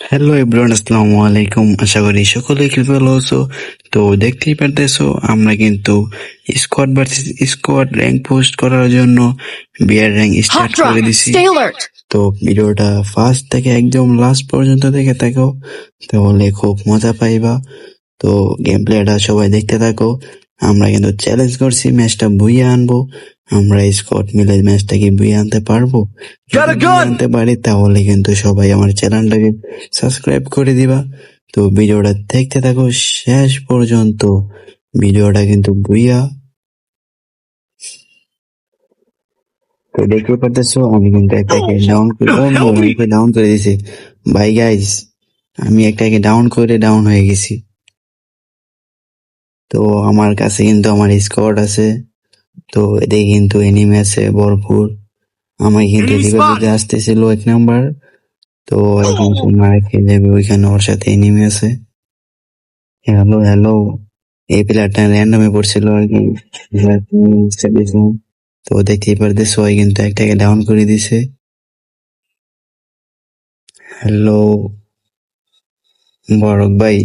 Hello everyone আসসালামু আলাইকুম। আশা করি সকলেই খুব ভালো আছো। তো দেখতেই পারতেছো আমরা কিন্তু squad versus squad rank post করার জন্য বিয়ার র্যাঙ্ক স্টার্ট করে দিছি। তো ভিডিওটা ফার্স্ট থেকে একদম লাস্ট পর্যন্ত দেখে থাকো তাহলে খুব মজা পাইবা। তো গেম প্লেটা সবাই দেখতে থাকো। আমরা কিন্তু চ্যালেঞ্জ করছি ম্যাচটা বুইয়ে আনব। আমরা স্কট মিলে ম্যাচটাকে বুইয়ে আনতে পারব? যদি আনতে পারি তাহলে কিন্তু সবাই আমার চ্যানেলটাকে সাবস্ক্রাইব করে দিবা। তো ভিডিওটা দেখতে থাকো শেষ পর্যন্ত। ভিডিওটা কিন্তু বুইয়া তো দেখতে পারতেছো আমি কিন্তু একটাকে ডাউন করে ডাউন করে দিছি বাই গাইস আমি একটাকে ডাউন করে ডাউন হয়ে গেছি। তো আমার কাছে কিন্তু আমার স্কোয়াড আছে। তো এদিকে কিন্তু এনিমি আছে ভরপুর। আমার কিন্তু এদিকে আসতেছিল এক নাম্বার তো এখন মারা খেয়ে যাবে ওইখানে ওর সাথে এনিমি আছে। হ্যালো হ্যালো এই প্লেয়ারটা র্যান্ডমে পড়ছিল আর কি। তো দেখতেই পারতেছো ওই কিন্তু একটাকে ডাউন করে দিছে। হ্যালো বরক ভাই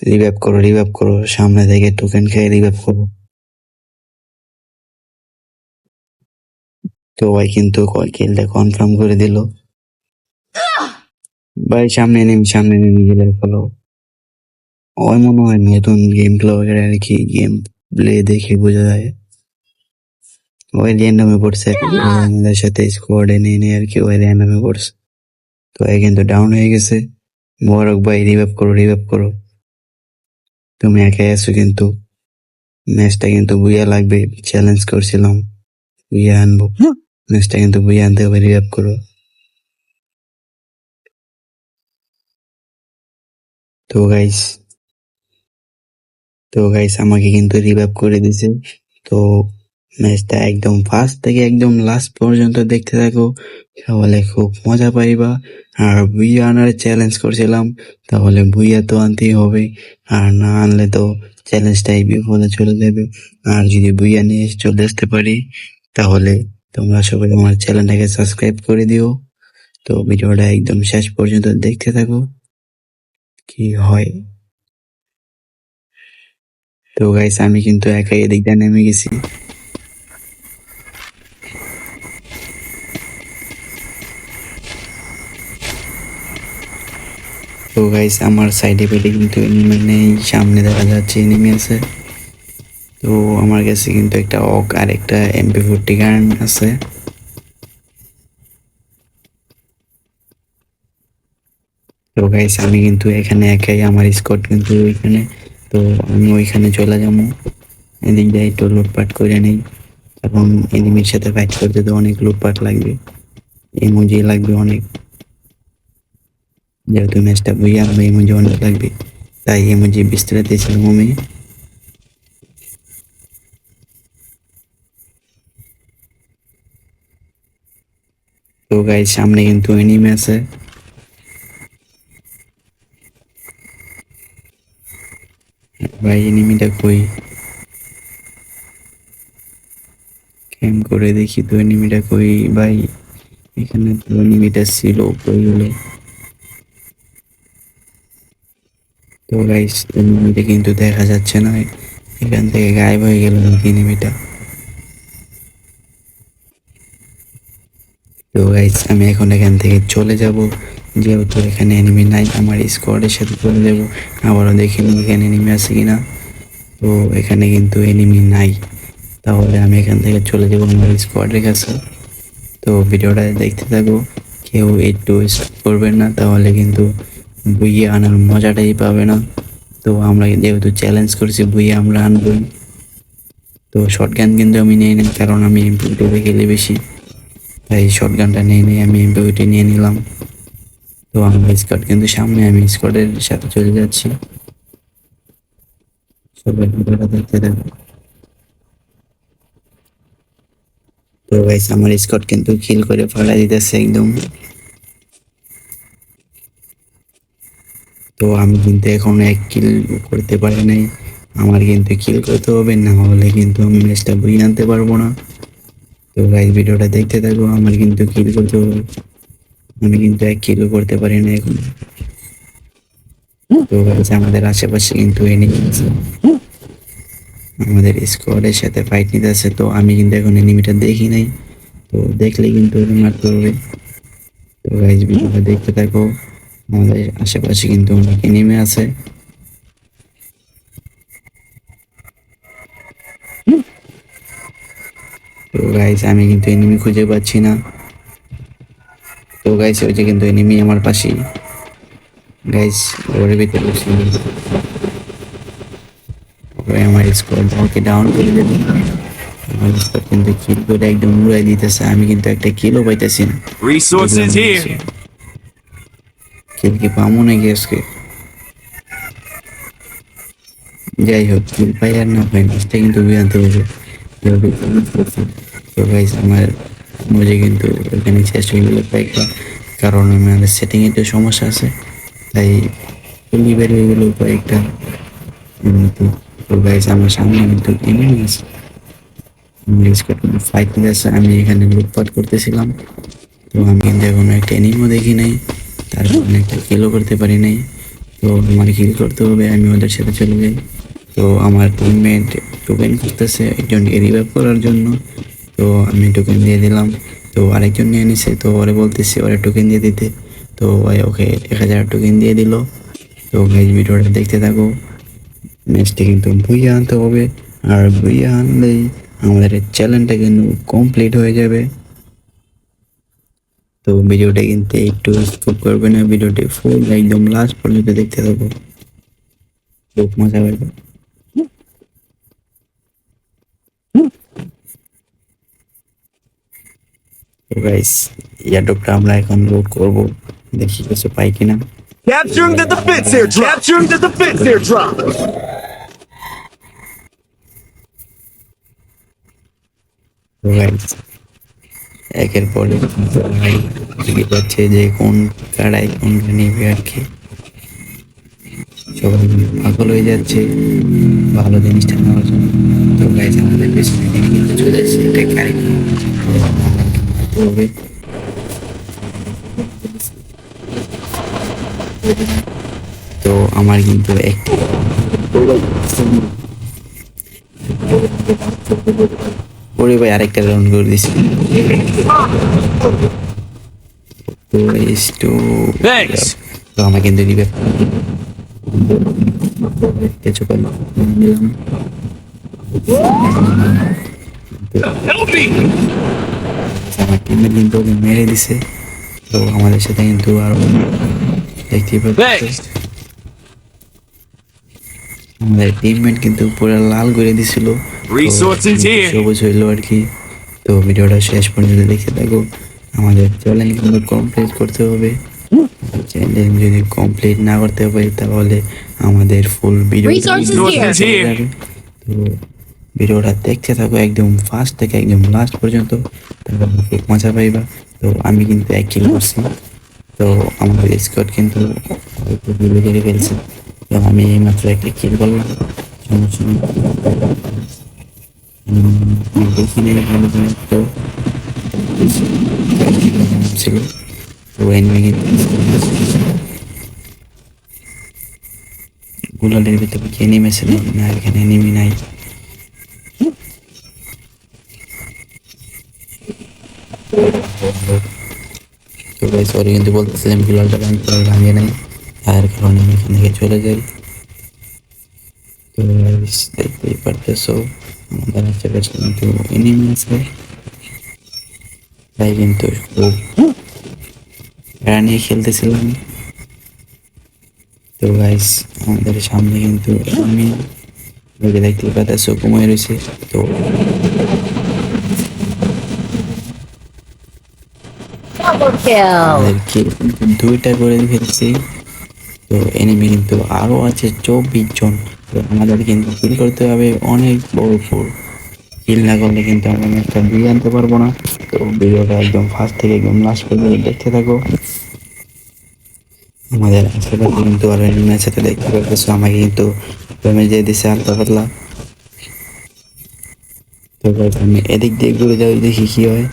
রিভাইভ করো রিভাইভ করো। সামনে থেকে টোকেন খেয়ে রিভাইভ করো। ভাই কিন্তু কিলটা কনফার্ম করে দিল। ভাই, সামনে নেমে সামনে নেমে গেলে ফলো ওই মনে হয় নতুন গেম প্লে আর কি গেম প্লে দেখে বোঝা যায়। ওই র্যান্ডমে পড়ছে। আমাদের সাথে স্কোয়াড এনে এনে আর কি, ওই র্যান্ডমে পড়ছে। তো এই কিন্তু ডাউন হয়ে গেছে। মোবারক ভাই রিভাইভ করো রিভাইভ করো। তুমি একাই আছো কিন্তু। ম্যাচটা কিন্তু বুইয়া লাগবে। চ্যালেঞ্জ করছিলাম। বুইয়া আনব। ম্যাচটা কিন্তু বুইয়া আনতে হবে রিভাইভ করো তো গাইস তো গাইস আমাকে কিন্তু রিভাইভ করে দিছে তো ম্যাচটা একদম ফার্স্ট থেকে একদম লাস্ট পর্যন্ত দেখতে থাকো তাহলে খুব মজা পাইবা আর বুইয়া আনার চ্যালেঞ্জ করছিলাম তাহলে বুইয়া তো আনতেই হবে আর না আনলে তো চ্যালেঞ্জটাই বিফলে চলে যাবে আর যদি বুইয়া নিয়ে চলে আসতে পারি তাহলে তোমরা সবাই আমার চ্যানেলটাকে সাবস্ক্রাইব করে দিও। তো ভিডিওটা একদম শেষ পর্যন্ত দেখতে থাকো। কি হয়? তো গাইস আমি কিন্তু একাই এদিক দিয়ে নেমে গেছি। তো গাইস আমার সাইডে পেটে কিন্তু এনিমি নেই, সামনে দেখা যাচ্ছে এনিমি আছে। তো আমার কাছে কিন্তু একটা অক আর একটা এমপি ফোরটি গান আছে। তো গাইস আমি কিন্তু এখানে একাই, আমার স্কট কিন্তু ওইখানে। তো আমি ওইখানে চলে যাব। এদিক দিয়ে একটু লুটপাট করে নেই। এখন এনিমির সাথে ফাইট করতে তো অনেক লুটপাট লাগবে। ইমোজি লাগবে অনেক। যেহেতু ম্যাচটা বইয়া হবে ইমোজি অনেক লাগবে। তাই ইমোজি বিস্তারিত ছিলাম আমি। তো গাইস সামনে কিন্তু এনিমি আছে। ভাই এনিমিটা কই? ক্যাম করে দেখি তো এনিমিটা কই। ভাই, এখানে তো এনিমিটা ছিল, কই হলো তো গাইস এনিমিটা কিন্তু দেখা যাচ্ছে না। এখান থেকে গায়েব হয়ে গেল এনিমিটা তো গাইস আমি এখন এখান থেকে চলে যাব। যেহেতু এখানে এনিমি নাই, আমার স্কোয়াডের সাথে চলে যাব। আবারও দেখি নি এখানে এনিমি আছে কিনা। তো এখানে কিন্তু এনিমি নাই। তাহলে আমি এখান থেকে চলে যাব আমার স্কোয়াডের কাছে। তো ভিডিওটা দেখতে থাকো। কেউ একটু করবেন না, তাহলে কিন্তু বইয়ে আনার মজাটাই পাবে না। তো আমরা যেহেতু চ্যালেঞ্জ করছি, বইয়ে আমরা আনবই। তো শর্ট গান কিন্তু আমি নিই না কারণ আমি ইউটিউবে খেলি বেশি। তাই শর্ট গানটা নিয়ে নিয়ে আমি এমপিওটি নিয়ে নিলাম। তো আমার স্কট কিন্তু সামনে, আমি স্কটের সাথে চলে যাচ্ছি। তো গাইস আমার স্কট কিন্তু কিল করে ফালা দিতেছে একদম। তো আমি কিন্তু এখন এক কিল করতে পারি নাই। আমার কিন্তু কিল করতে হবে, না হলে কিন্তু আমি ম্যাচটা বই আনতে পারব না। তো গাইস ভিডিওটা দেখতে থাকো আমার কিন্তু কিল করতে আমি কিন্তু এক কিলো করতে পারি না এখন। তো guys, আমাদের আশেপাশে কিন্তু এনিমি আমাদের স্কোয়াডের সাথে ফাইট নিতে আছে তো আমি কিন্তু এখন এনিমিটা দেখি নাই। তো দেখলে কিন্তু মারতে হবে। তো গাইজ ভিডিওটা দেখতে থাকো। আমাদের আশেপাশে কিন্তু অনেক এনিমি আছে। তো গাইজ আমি কিন্তু এনিমি খুঁজে পাচ্ছি না। তো গাইজ ওই যে কিন্তু এনিমি আমার পাশেই। গাইজ ওর ভিতরে বসে আমার স্কোয়াড আমাকে ডাউন করে দেবে। আমার স্কোয়াড কিন্তু কিল করে একদম উড়াই দিতেছে। আমি কিন্তু একটা কিলও পাইতেছি না. কিল কি পাবো নাকি আজকে? যাই হোক কিল পাই আর না পাই ম্যাচটা কিন্তু বিয়ানতে হবে। তো গাইস আমার মজে কিন্তু হয়ে গেলো কয়েকটা কারণ আমাদের সেটিং একটু সমস্যা আছে। তাই খুলি বের হয়ে গেলো কয়েকটা। তো গাইস আমার সামনে কিন্তু এনিমি আছে। আমি এখানে লুটপাট করতেছিলাম। তো আমি কিন্তু এখনও একটা এনিমও দেখি নাই তার কারণে একটা কিলও করতে পারি নাই। তো আমার কিল করতে হবে, আমি ওদের সাথে চলে যাই। তো আমার টিমমেট টোকেন করতেছে একজনকে রিভাইভ করার জন্য। তো আমি টোকেন দিয়ে দিলাম। তো আরেকজন নিয়ে নিছে, তো ওরে বলতেছি ওরে টোকেন দিয়ে দিতে। তো ওকে এক হাজার টোকেন দিয়ে দিল। তো গাইজ ভিডিওটা দেখতে থাকো। ম্যাচটা কিন্তু ভুইয়া আনতে হবে। আর ভুইয়া আনলেই আমাদের চ্যালেঞ্জটা কিন্তু কমপ্লিট হয়ে যাবে। তো ভিডিওটা কিন্তু একটু স্কিপ করবে না। ভিডিওটি ফুল একদম লাস্ট পর্যন্ত দেখতে থাকো। খুব মজা পাবে তো গাইস ইয়ারডপটা আমরা এখন লোড করব? দেখি কিছু পাই কিনা। Capturing the defense airdrop. Capturing the defense একের পর যাচ্ছে যে কোন কাড়াই কোন নেবে আর কি। সবাই পাগল হয়ে যাচ্ছে ভালো জিনিসটা নেওয়ার জন্য। তো গাইস আমাদের পেছনে কিন্তু চলে এসেছে এটা হবে। তো আমার কিন্তু একটি ওরে ভাই আরেকটা রাউন্ড করে দিছি। তো তো আমার কিন্তু দিবে। কিছু করলাম Help me. আমার টিমের কিন্তু ওকে মেরে দিছে তো আমাদের সাথে কিন্তু আরও দেখতেই পাচ্ছি আমাদের টিমমেট কিন্তু পুরো লাল করে দিছিল তো. সবুজ হইল আর কি তো ভিডিওটা শেষ পর্যন্ত দেখে দেখো আমাদের চ্যালেঞ্জ কিন্তু কমপ্লিট করতে হবে চ্যালেঞ্জ যদি কমপ্লিট না করতে পারি তাহলে আমাদের ফুল ভিডিও তো ভিডিওটা দেখতে থাকো একদম ফার্স্ট থেকে একদম লাস্ট পর্যন্ত। তারপর মজা পাইবা। তো আমি কিন্তু এক কিলো করছি। তো আমাদের স্কোয়াড কিন্তু একটু গুলো ফেলছে। তো আমি এইমাত্র একটা কিল করলাম। সমস্যা নেই উম, আমি দেখি নাই ভালো করে। তো ছিল। তো গুলালের ভিতরে কি আছে না? এখানে এনিমি নাই। সরি কিন্তু বলতেছিলাম গুলালটা ভাঙতে ভাঙে নাই তার কারণে আমি এখান থেকে চলে যাই তো দেখতেই পারতেছো আমাদের আশেপাশে কিন্তু এনিমি তাই কিন্তু খুব প্যারা নিয়ে খেলতেছিলাম তো গাইস আমাদের সামনে কিন্তু আমি দেখতে পাচ্ছি কমে রয়েছে, তো Double kill. আমাদেরকে দুইটা করে ফেলছি তো এনিমি কিন্তু আরও আছে চব্বিশ জন। আমাদের কিন্তু কিল করতে হবে অনেক বড় ফোর কিল না করলে কিন্তু আমরা ম্যাচটা দিয়ে আনতে পারব না। তো ভিডিওটা একদম ফার্স্ট থেকে একদম লাস্ট পর্যন্ত দেখতে থাকো। আমাদের আশেপাশে কিন্তু এনিমি আছে তো দেখতে পাচ্ছ, আমাকে কিন্তু প্রেমে দিয়ে দিছে হালকা পাতলা। তো আমি এদিক দিয়ে ঘুরে যাই, দেখি কি হয়।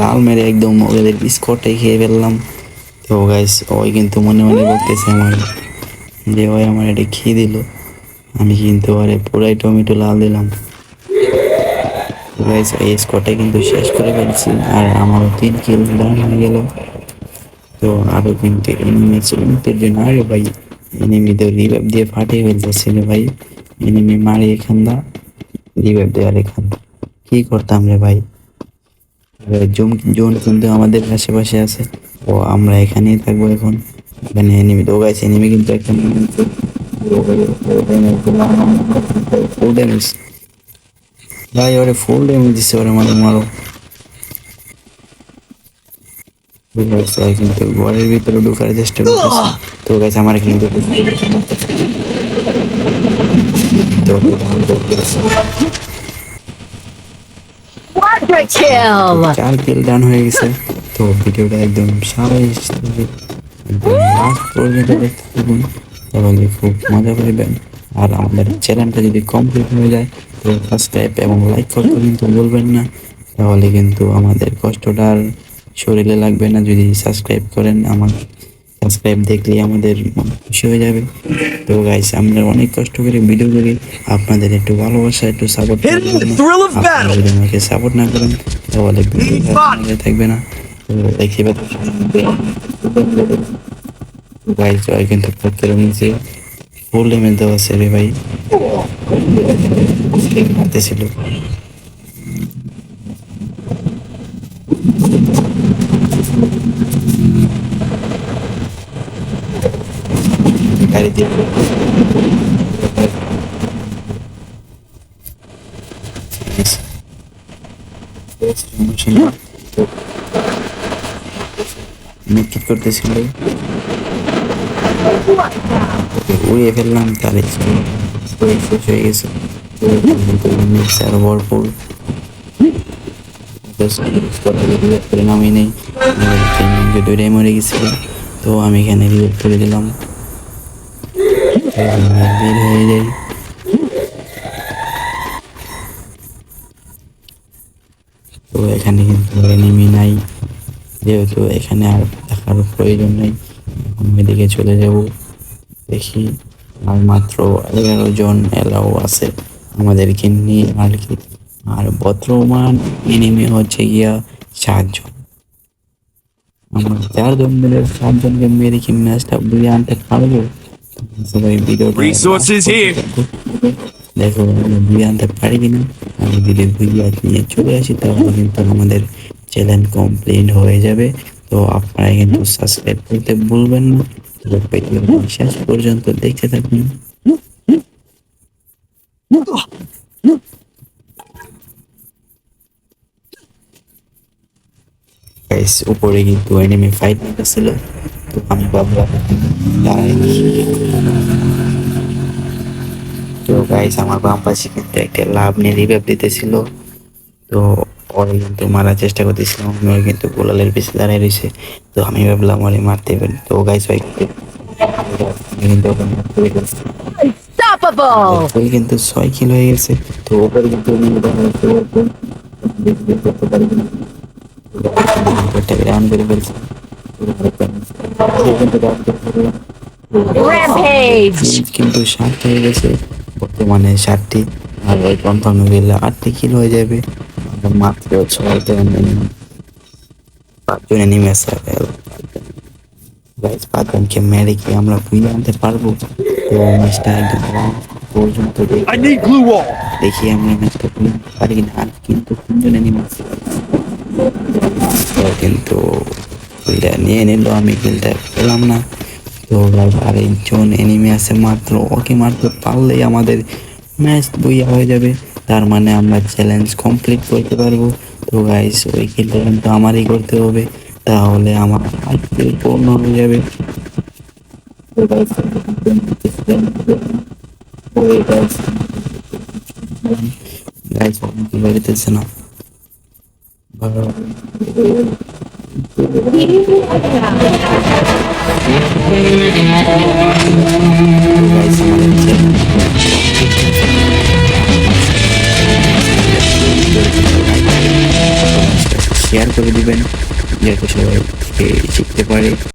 লাল মেরে একদম ওদের স্কটে খেয়ে ফেললাম। তো গাইস ওই কিন্তু মনে মনে বলতেছে আমার যে ওই আমার এটা খেয়ে দিল। আমি কিন্তু আরে পুরাই টমেটো লাল দিলাম। গাইস এই স্কটে কিন্তু শেষ করে ফেলছি আর আমারও তিন কিল ডাউন হয়ে গেল। তো আরও কিন্তু এনিমি জন্য আরে ভাই এনিমি তো রিভাইভ দিয়ে ফাটিয়ে ফেলতেছে রে ভাই। এনিমি মারি এখান দা রিভাইভ দেওয়ার এখান কি করতাম রে ভাই? জোন জোন কিন্তু আমাদের আশেপাশে আছে। ও আমরা এখানেই থাকব এখন। এখানে এনিমি তো গাইছে এনিমি কিন্তু একটা ফুল ড্যামেজ ভাই, ওরে ফুল ড্যামেজ দিচ্ছে ওরে মানে মারো। কিন্তু ঘরের ভিতরে ঢোকার চেষ্টা করতেছি। তো গাছ আমার কিন্তু তো হয়ে গেছে। তো ভিডিওটা একদম থাকুন। তাহলে খুব মজা পাইবেন আর আমাদের চ্যানেলটা যদি কমপ্লিট হয়ে যায়, তো সাবস্ক্রাইব এবং লাইক করতে কিন্তু বলবেন না। তাহলে কিন্তু আমাদের কষ্টটা আর শরীরে লাগবে না। যদি সাবস্ক্রাইব করেন আমার সাবস্ক্রাইব দেখলেই আমাদের খুশি হয়ে যাবে। তো গাইস আমরা অনেক কষ্ট করে ভিডিও করি। আপনাদের একটু ভালোবাসা একটু সাপোর্ট. যদি আমাকে সাপোর্ট না করেন তাহলে থাকবে না। পাচ্ছি গাইস কিন্তু প্রত্যেকের নিচে। ফুল ড্যামেজ দেওয়া আছে রে ভাই। মারতেছিল উড়িয়ে ফেললাম, তাহলে শেষ হয়ে গেছে। মিক্সার ভরপুর। নামই নেই। দুইটাই মরে গেছিল, তো আমি এখানে রিপোর্ট করে দিলাম। তো এখানে কিন্তু এনিমি নাই যেহেতু এখানে আর দেখার প্রয়োজন নেই এখন চলে যাব দেখি আর মাত্র এগারো জন এলাও আছে আমাদেরকে নিয়ে আর কি আর বর্তমান এনিমি হচ্ছে গিয়া সাতজন আমরা চারজন মিলে সাতজনকে মেরে কি ম্যাচটা বুঝে আনতে পারব? সবাই ভিডিও Resources here. দেখো আমি আনতে পারি কিনা আমি যদি বুঝিয়ে নিয়ে চলে আসি তাহলে কিন্তু আমাদের চ্যানেল কমপ্লিট হয়ে যাবে তো আপনারা কিন্তু সাবস্ক্রাইব করতে ভুলবেন না ভিডিও শেষ পর্যন্ত দেখতে থাকুন উপরে কিন্তু এনিমি ফাইট ছিল আমি দাঁড়াই তো গাইস আমার বাম পাশে কিন্তু একটা লাভ নিয়ে রিভাইভ দিতেছিল তো ওরে কিন্তু মারার চেষ্টা করতেছিলাম আমি ওর কিন্তু গোলালের পিছনে দাঁড়িয়ে রয়েছে তো আমি ভাবলাম ওরে মারতে পারি তো গাইস ভাই কিন্তু ছয় কিলো হয়ে গেছে তো ওপরে কিন্তু আমি দেখা যাচ্ছে কিন্তু down করে ফেলল। Rampage! কিন্তু ষাট হয়ে গেছে বর্তমানে ষাটটি আর ওই কনফার্ম গেলে আটটি কিলো হয়ে যাবে মাত্র ছয়জন পাঁচজন এনিমি আছে গাইজ পাঁচজনকে মেরে কি আমরা ফিরে আনতে পারব তো ম্যাচটা পর্যন্ত দেখি I need glue wall. দেখি আমরা ম্যাচটা ফিরে আনতে পারি না আর কিন্তু কিন্তু কিলটা নিয়ে নিল আমি কিলটা পেলাম না। তো guys, আরেকজন এনিমি আছে মাত্র ওকে মারতে পারলেই আমাদের ম্যাচ বইয়া হয়ে যাবে। তার মানে আমরা চ্যালেঞ্জ কমপ্লিট করতে পারব। তো গাইস ওই কিলটা কিন্তু আমারই করতে হবে। তাহলে আমার আইপিএল পূর্ণ হয়ে যাবে। না ভালো guys, আমাদের channel- শেয়ার করে দিবেন যাতে সবাই শিখতে পারে।